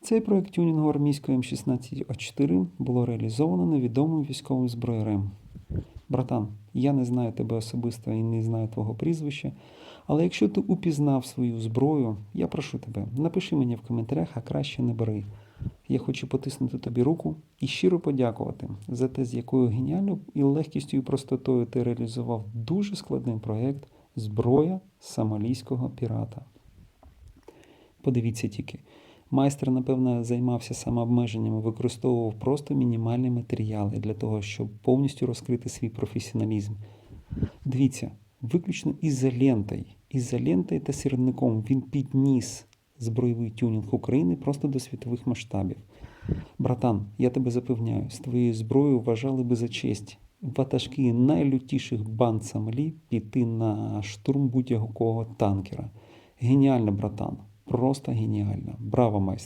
Цей проект тюнінгу армійської М16А4 було реалізовано невідомим військовим зброярем. Братан, я не знаю тебе особисто і не знаю твого прізвища, але якщо ти упізнав свою зброю, я прошу тебе, напиши мені в коментарях, а краще не бери. Я хочу потиснути тобі руку і щиро подякувати за те, з якою геніальною і легкістю і простотою ти реалізував дуже складний проект Зброя сомалійського пірата. Подивіться тільки. Майстер, напевно, займався самообмеженням, використовував просто мінімальні матеріали для того, щоб повністю розкрити свій професіоналізм. Дивіться, виключно ізолентою, ізолентою та сірником він підніс збройовий тюнінг України просто до світових масштабів. Братан, я тебе запевняю, з твоєю зброєю вважали би за честь ватажки найлютіших банд Сомалі піти на штурм будь-якого танкера. Геніально, братан. Просто геніально. Браво, майстер.